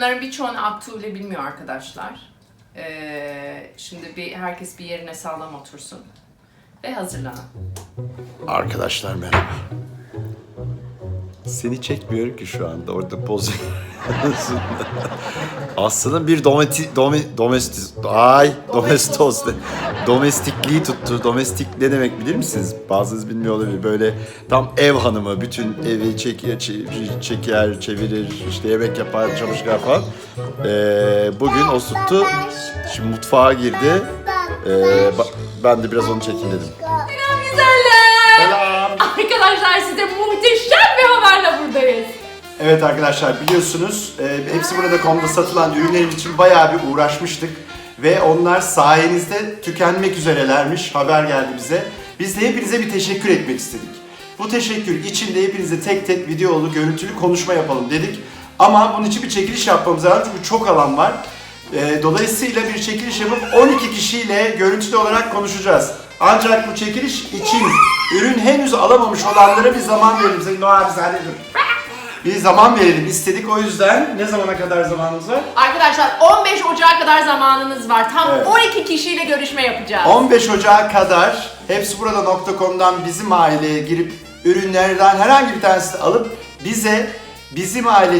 Bunların birçoğunu Abtu ile bilmiyor arkadaşlar. Ee, şimdi bir herkes bir yerine sağlam otursun ve hazırlanın. Arkadaşlar merhaba. Seni çekmiyorum ki şu anda orada poz Aslında bir dometi, domi, domestis, ay domestos, de- domestikliği tuttu. Domestik ne demek bilir misiniz? Bazınız bilmiyor olabilir. Böyle tam ev hanımı, bütün evi çeker, çe- çeker, çevirir, işte yemek yapar, çamaşır yıkar falan. Ee, bugün o tuttu. Şimdi mutfağa girdi. Ee, ben de biraz onu çekeyim dedim. Selam güzeller! Selam. Arkadaşlar size muhteşem bir haberle buradayız. Evet arkadaşlar biliyorsunuz e, hepsi burada konuda satılan ürünlerin için bayağı bir uğraşmıştık. Ve onlar sayenizde tükenmek üzerelermiş. Haber geldi bize. Biz de hepinize bir teşekkür etmek istedik. Bu teşekkür için de hepinize tek tek videolu, görüntülü konuşma yapalım dedik. Ama bunun için bir çekiliş yapmamız lazım çünkü çok alan var. E, dolayısıyla bir çekiliş yapıp 12 kişiyle görüntülü olarak konuşacağız. Ancak bu çekiliş için ürün henüz alamamış olanlara bir zaman verelim. Noah abi hadi dur bir zaman verelim istedik. O yüzden ne zamana kadar zamanımız var? Arkadaşlar 15 Ocak'a kadar zamanınız var. Tam Evet. 12 kişiyle görüşme yapacağız. 15 Ocağı kadar hepsiburada.com'dan bizim aileye girip ürünlerden herhangi bir tanesini alıp bize bizim aile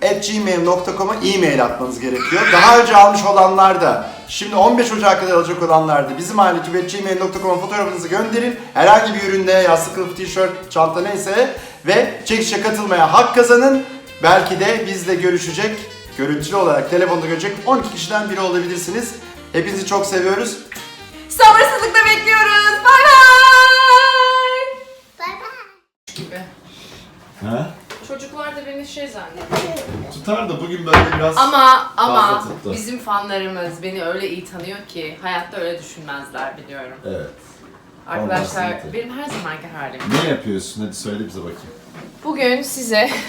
gmail.com'a e-mail atmanız gerekiyor. Daha önce almış olanlar da şimdi 15 Ocak'a kadar alacak olanlar da bizim aile gmail.com'a fotoğrafınızı gönderin. Herhangi bir üründe yastık kılıfı, tişört, çanta neyse ve çekişe katılmaya hak kazanın. Belki de bizle görüşecek, görüntülü olarak telefonda görecek 12 kişiden biri olabilirsiniz. Hepinizi çok seviyoruz. Sabırsızlıkla bekliyoruz. Bay bay. Gibi. Ha? Çocuklar da beni şey zannediyor. Tutar da bugün böyle biraz... Ama ama Fazla tuttu. bizim fanlarımız beni öyle iyi tanıyor ki hayatta öyle düşünmezler biliyorum. Evet. Arkadaşlar benim her zamanki halim. Ne yapıyorsun? Hadi söyle bize bakayım. Bugün size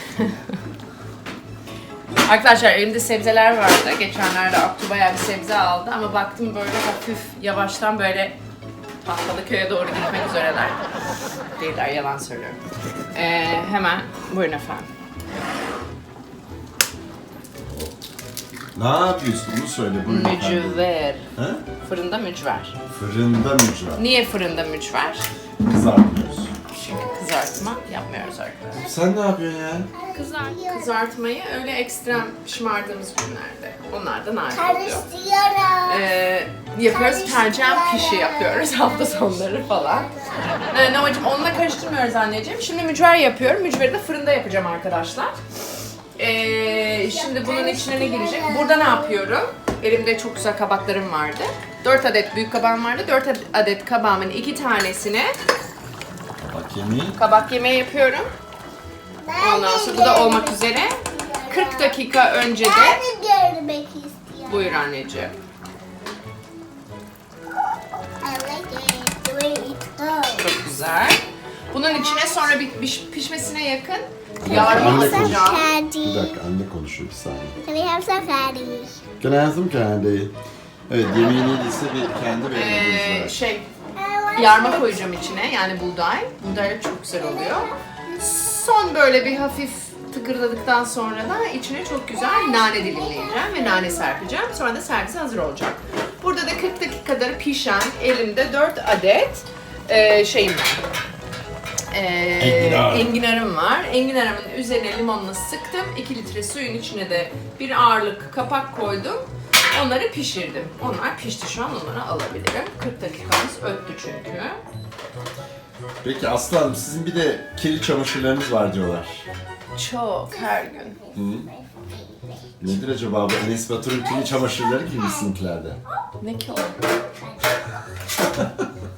Arkadaşlar elimde sebzeler vardı. Geçenlerde Aktu bayağı bir sebze aldı ama baktım böyle hafif yavaştan böyle Tahtalı köye doğru gitmek üzereler. Değiller yalan söylüyorum. Ee, hemen buyurun efendim. Ne yapıyorsun? Bunu söyle. Buyurun efendim. Mücver. Ha? Fırında mücver. Fırında mücver. Niye fırında mücver? Kızartmıyoruz. Çünkü kızartma yapmıyoruz arkadaşlar. Sen ne yapıyorsun ya? Kızart, kızartmayı öyle ekstrem şımardığımız günlerde. Onlar da nadir oluyor. Karıştırıyorum. Ee, yapıyoruz tercihen pişi yapıyoruz hafta sonları falan. Ee, Novacım onunla karıştırmıyoruz anneciğim. Şimdi mücver yapıyorum. Mücveri de fırında yapacağım arkadaşlar. Ee, şimdi bunun içine ne girecek? Burada ne yapıyorum? Elimde çok güzel kabaklarım vardı. 4 adet büyük kabağım vardı. 4 adet kabağımın iki tanesine Bak yemeği. kabak yemeği yapıyorum. Ondan sonra bu da olmak üzere. 40 dakika önce de Ben de görmek istiyorum. buyur anneciğim. I like it. The way it goes. Çok güzel. Bunun içine sonra bir piş- pişmesine yakın yarma Anne Some atacağım. candy. Bir dakika anne konuşuyor bir saniye. Can we have some candy? Can I have some candy? Evet yemeğin iyiyse bir kendi Ee, beğendiğiniz var. şey yarma koyacağım içine yani buğday. Buğday çok güzel oluyor. Son böyle bir hafif tıkırdadıktan sonra da içine çok güzel nane dilimleyeceğim ve nane serpeceğim. Sonra da servise hazır olacak. Burada da 40 dakikadır pişen elimde 4 adet e, şeyim var. E, Enginar. enginarım var. Enginarımın üzerine limonunu sıktım. 2 litre suyun içine de bir ağırlık kapak koydum. Onları pişirdim. Onlar pişti şu an onları alabilirim. 40 dakikamız öttü çünkü. Peki Aslı Hanım sizin bir de kirli çamaşırlarınız var diyorlar. Çok her gün. Nedir acaba bu Enes Batur'un kirli çamaşırları gibi sizinkilerden? Ne ki o?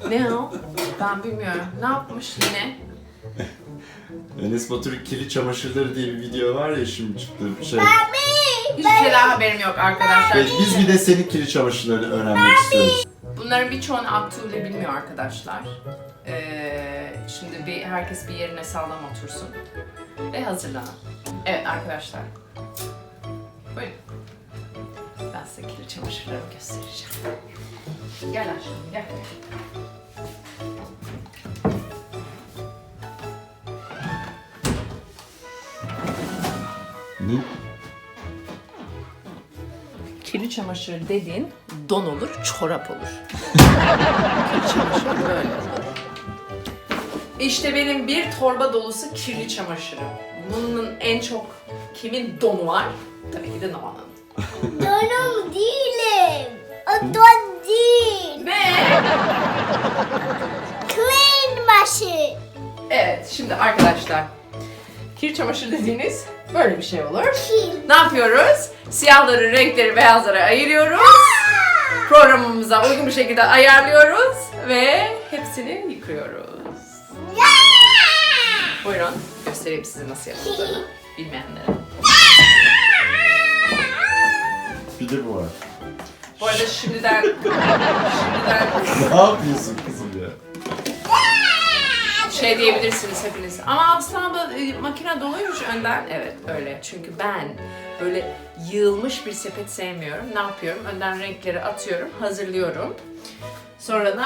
ne o? Ben bilmiyorum. Ne yapmış yine? Enes Batur'un kirli çamaşırları diye bir video var ya şimdi çıktı şey. Hiçbir şeyden haberim yok arkadaşlar. Ve biz bir de senin kirli çamaşırlarını öğrenmek istiyoruz. Bunların birçoğunu Abtu ile bilmiyor arkadaşlar. Ee, şimdi bir herkes bir yerine sağlam otursun ve hazırlanın. Evet arkadaşlar. Buyurun. Ben size kirli çamaşırlarımı göstereceğim. Gel aşkım gel. Ne? Kirli çamaşır dediğin don olur, çorap olur. kirli çamaşır böyle olur. İşte benim bir torba dolusu kirli çamaşırım. Bunun en çok kimin donu var? Tabii ki de Noah'nın. Donum değilim. O don değil. Ve Clean machine. evet şimdi arkadaşlar kirli çamaşır dediğiniz böyle bir şey olur. Kil. Ne yapıyoruz? Siyahları, renkleri, beyazlara ayırıyoruz. Programımıza uygun bir şekilde ayarlıyoruz ve hepsini yıkıyoruz. Buyurun göstereyim size nasıl yapıldığını bilmeyenlere. Bir de bu var. Bu arada şimdiden şimdiden Ne yapıyorsun? Şey diyebilirsiniz hepiniz. Ama aslında e, makine doluymuş önden. Evet öyle. Çünkü ben böyle yığılmış bir sepet sevmiyorum. Ne yapıyorum? Önden renkleri atıyorum, hazırlıyorum. Sonra da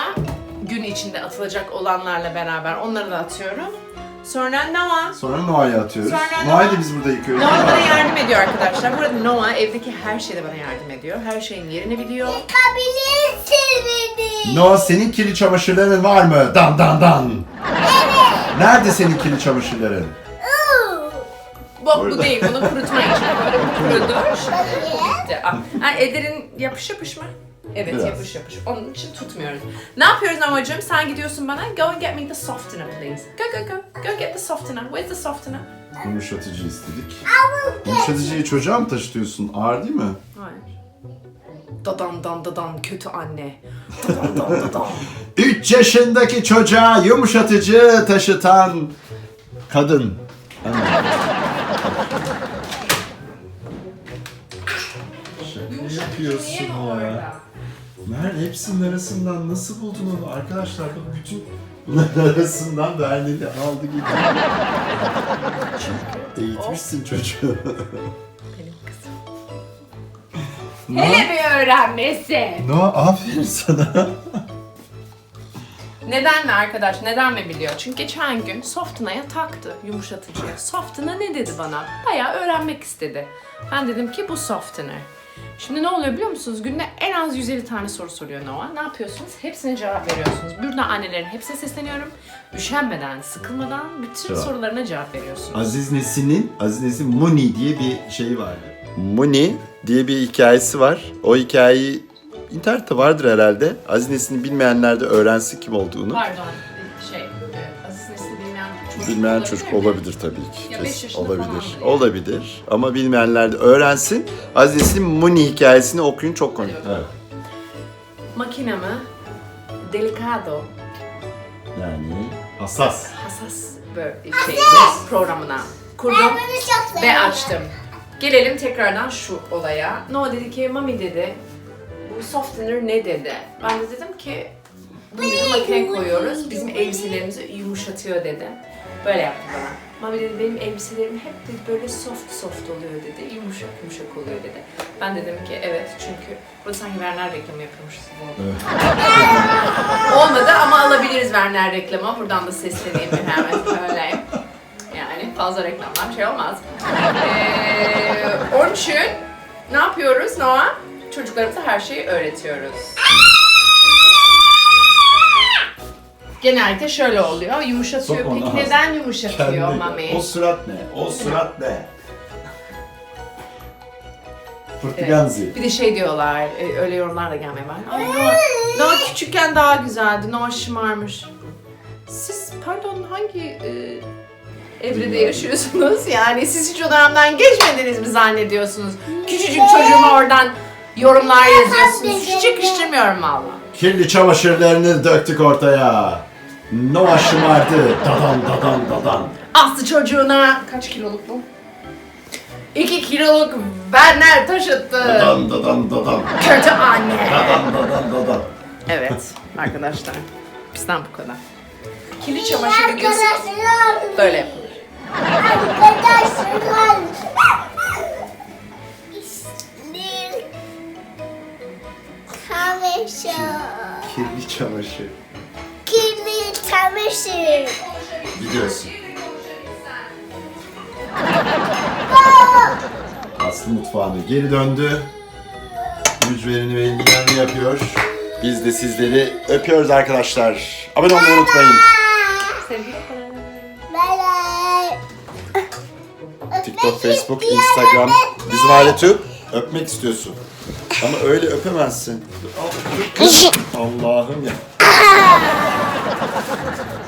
gün içinde atılacak olanlarla beraber onları da atıyorum. Sonra Noah. Sonra Noah'ya atıyoruz. Sonra Noah'yı Noah- da biz burada yıkıyoruz. Noah bana yardım ediyor arkadaşlar. Burada Noah evdeki her şeyde bana yardım ediyor. Her şeyin yerini biliyor. Yıkabilirsin beni. Noah senin kirli çamaşırların var mı? Dan dan dan. Nerede senin kirli çamaşırların? Bu, bu Burada. değil, bunu kurutma için. Böyle. Bitti. Ah. Ha, Eder'in yapış yapış mı? Evet Biraz. yapış yapış. Onun için tutmuyoruz. Ne yapıyoruz amacım? Sen gidiyorsun bana. Go and get me the softener please. Go go go. Go get the softener. Where's the softener? Yumuşatıcı istedik. Yumuşatıcıyı çocuğa mı taşıtıyorsun? Ağır değil mi? Hayır. Dadan dan dadan kötü anne. Dadan dan dadan. 3 yaşındaki çocuğa yumuşatıcı taşıtan kadın. Şaka yapıyorsun ya. Mer hepsinin arasından nasıl buldun onu? Arkadaşlar bak bütün bunların arasından Bernel'i aldı gitti. Eğitmişsin çocuğu. Benim kızım. Ne? Hele bir öğrenmesi. Noah aferin sana. Neden mi arkadaş? Neden mi biliyor? Çünkü geçen gün Softena'ya taktı yumuşatıcıya. Softena ne dedi bana? Bayağı öğrenmek istedi. Ben dedim ki bu Softener. Şimdi ne oluyor biliyor musunuz? Günde en az 150 tane soru soruyor Noah. Ne yapıyorsunuz? Hepsine cevap veriyorsunuz. Burada annelerin hepsine sesleniyorum. Üşenmeden, sıkılmadan bütün Cevap. sorularına cevap veriyorsunuz. Aziz Nesin'in Aziz Nesin Muni diye bir şeyi vardı. Muni diye bir hikayesi var. O hikayeyi internette vardır herhalde. Aziz Nesin'i bilmeyenler de öğrensin kim olduğunu. Pardon, şey, e, Aziz Nesin'i bilmeyen çocuk Bilmeyen olabilir çocuk mi? olabilir tabii ki. Ya beş Kesin yaşında olabilir. falandır yani. Olabilir. Ama bilmeyenler de öğrensin. Aziz Nesin'in Muni hikayesini okuyun çok komik. Hadi bakalım. Makinamı delicado Yani hassas. hassas böyle şey programına kurdum bunu çok ve seviyorum. açtım. Gelelim tekrardan şu olaya. Noah dedi ki mami dedi softener ne dedi. Ben de dedim ki bunu dedi, makineye koyuyoruz bizim elbiselerimizi yumuşatıyor dedi. Böyle yaptı bana. Mami dedi benim elbiselerim hep dedi, böyle soft soft oluyor dedi. Yumuşak yumuşak oluyor dedi. Ben dedim ki evet çünkü burada sanki Werner reklamı yapıyormuşuz oldu. Olmadı ama alabiliriz Werner reklamı. Buradan da sesleneyim hemen söyleyeyim. Yani fazla reklamdan şey olmaz. Ee, onun için ne yapıyoruz Noah? Çocuklarımıza her şeyi öğretiyoruz. Genellikle şöyle oluyor. Yumuşatıyor. Sok onu Peki ağzına. neden yumuşatıyor mami? O surat ne? O surat ne? Fırtıganzi. Bir de şey diyorlar, e, öyle yorumlar da gelmeye var. Ay Noah, Noah küçükken daha güzeldi, Noah şımarmış. Siz pardon hangi e, evrede Bilmiyorum. yaşıyorsunuz? Yani siz hiç o dönemden geçmediniz mi zannediyorsunuz? Küçücük çocuğuma oradan yorumlar yazıyorsunuz. Hiç yakıştırmıyorum valla. Kirli çamaşırlarını döktük ortaya. Noah şımardı. Dadan dadan dadan. Aslı çocuğuna kaç kiloluk bu? 2 kiloluk Werner taşıttı. Dadan dadan dadan. Kötü anne. Dadan dadan dadan. Evet arkadaşlar. Bizden bu kadar. Kirli çamaşır videosu Arkadaşlar. böyle yapılır. Arkadaşlar. Çamaşır. Kirli çamaşır. Kirli çamaşır. Gidiyorsun. Aslı mutfağına geri döndü. mücverini ve ilgilerini yapıyor. Biz de sizleri öpüyoruz arkadaşlar. Abone olmayı unutmayın. TikTok, Facebook, Instagram. Bizim aleti öp. Öpmek istiyorsun. Ama öyle öpemezsin. Allah'ım ya.